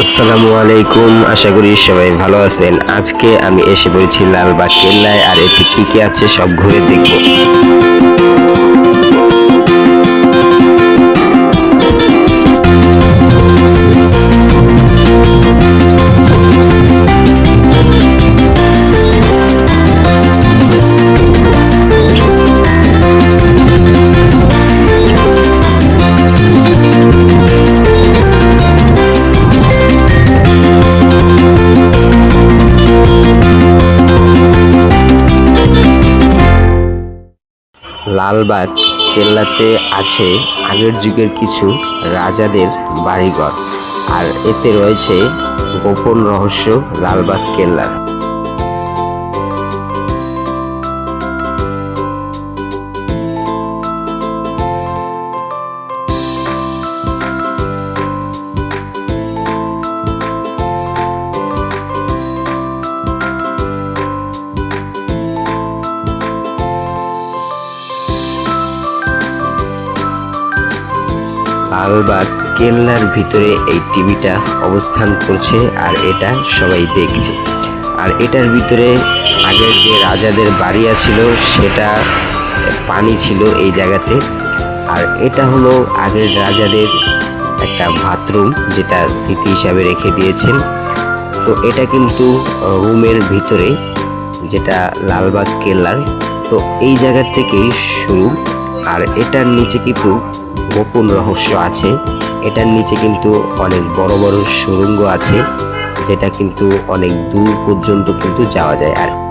আসসালামু আলাইকুম, আশা করি সবাই ভালো আছেন। আজকে আমি এসে পড়েছি লালবাগ, কেল্লায়, আর এতে কি কি আছে সব ঘুরে দেখব। লালবাগ কেল্লাতে আছে আগের যুগের কিছু রাজাদের বাড়িঘর। আর এতে রয়েছে গোপন রহস্য লালবাগ কেল্লার। লালবাগ কেল্লার ভিতরে এই টিভিটা অবস্থান করছে আর এটা সবাই দেখছে। আর এটার ভিতরে আগের যে রাজাদের বাড়ি ছিল সেটা পানি ছিল এই জায়গাতে। আর এটা হলো আগের রাজাদের একটা বাথরুম, যেটা স্মৃতি হিসাবে রেখে দিয়েছেন। তো এটা কিন্তু রুমের ভিতরে, যেটা লালবাগ কেল্লার। তো এই জায়গার থেকেই শুরু। আর এটার নিচে কিন্তু গোপন রহস্য আছে। এটার নিচে কিন্তু অনেক বড় বড় সুড়ঙ্গ আছে, যেটা কিন্তু অনেক দূর পর্যন্ত কিন্তু যাওয়া যায়। আর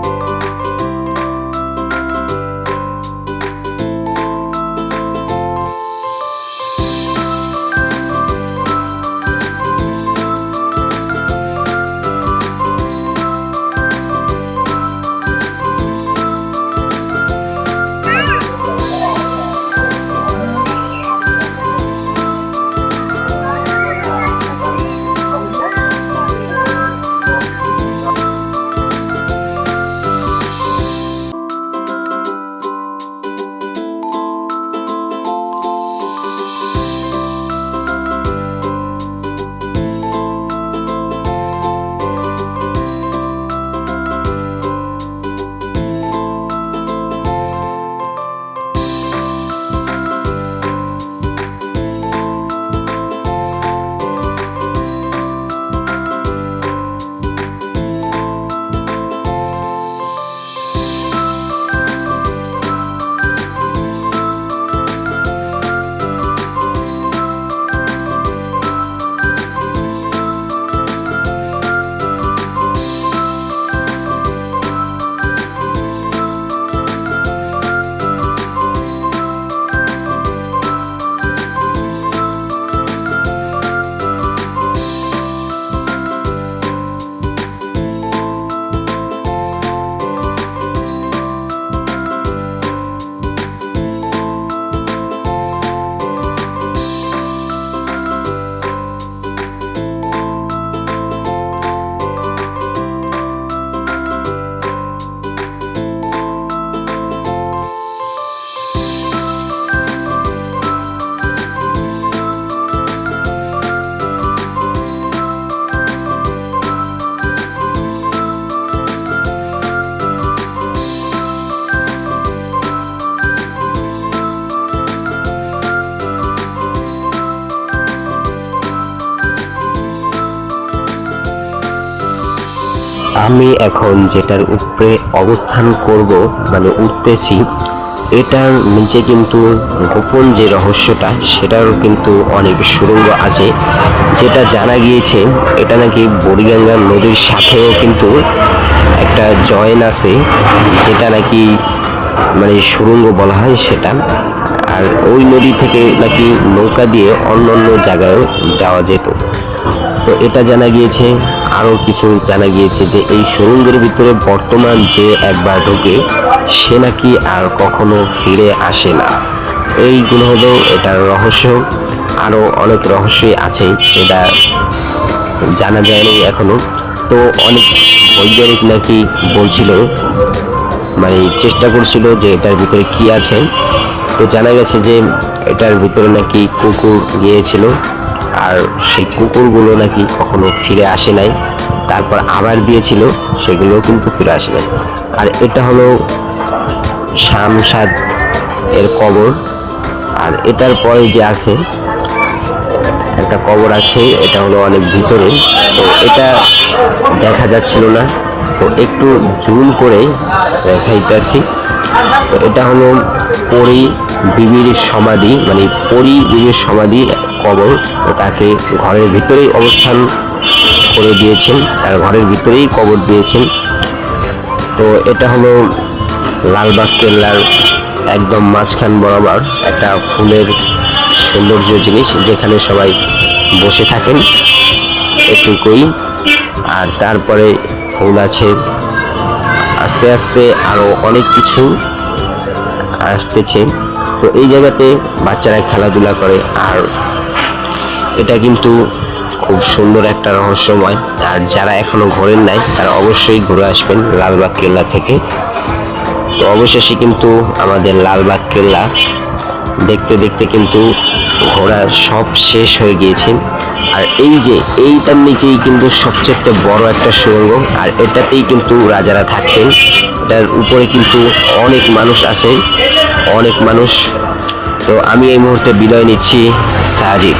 আমি এখন যেটার উপরে অবস্থান করব মানে উঠতেছি, এটার নিচে কিন্তু গোপন যে রহস্যটা, সেটারও কিন্তু অনেক সুড়ঙ্গ আছে। যেটা জানা গিয়েছে, এটা নাকি বুড়িগঙ্গা নদীর সাথেও কিন্তু একটা জয়েন আছে, যেটা নাকি মানে সুড়ঙ্গ বলা হয় সেটা। আর ওই নদী থেকে নাকি নৌকা দিয়ে অন্য অন্য জায়গায়ও যাওয়া যেত। তো এটা জানা গিয়েছে আরও কিছু জানা গিয়েছে যে এই সুরঙ্গের ভিতরে বর্তমান যে একবার ঢোকে, সে নাকি আর কখনো ফিরে আসে না। এইগুলো হলো এটার রহস্য, আরও অনেক রহস্যই আছে, এটা জানা যায়নি এখনও। তো অনেক বৈজ্ঞানিক নাকি বলছিল মানে চেষ্টা করছিল যে এটার ভিতরে কি আছে। তো জানা গেছে যে এটার ভিতরে নাকি কুকুর গিয়েছিল। আর সেই কুকুরগুলো নাকি কখনো ফিরে আসে নাই। তারপর আবার দিয়েছিল, সেগুলোও কিন্তু ফিরে আসে নাই। আর এটা হলো শামসাদ এর কবর। আর এটার পরে যে আছে, একটা কবর আছে, এটা হলো অনেক ভিতরে। তো এটা দেখা যাচ্ছিল না। তো একটু জুম করে দেখাইতেছি। তো এটা হলো পরি বিবির সমাধি মানে পরি বিবির সমাধি কবর। তাকে ঘরের ভিতরেই অবস্থান করে দিয়েছেন আর ঘরের ভিতরেই কবর দিয়েছেন। তো এটা হলো লালবাগ কেল্লার একদম মাঝখান বরাবর একটা ফুলের সৌন্দর্য জিনিস, যেখানে সবাই বসে থাকেন এটুকুই। আর তারপরে ফুল আছে। আস্তে আস্তে আরও অনেক কিছু আসতেছে। তো এই জায়গাতে বাচ্চারা খেলাধুলা করে আর এটা কিন্তু খুব সুন্দর একটা রহস্যময়। আর যারা এখনও ঘোরেন নাই, তারা অবশ্যই ঘুরে আসবেন লালবাগ কেল্লা থেকে। তো অবশেষে কিন্তু আমাদের লালবাগ কেল্লা দেখতে দেখতে কিন্তু ঘোরা সব শেষ হয়ে গিয়েছে। আর এই যে, এইটার নিচেই কিন্তু সবচেয়ে বড় একটা সুড়ঙ্গ, আর এটাতেই কিন্তু রাজারা থাকতেন। এটার উপরে কিন্তু অনেক মানুষ আছে, অনেক মানুষ। তো আমি এই মুহূর্তে বিদায় নিচ্ছি, সাজিদ।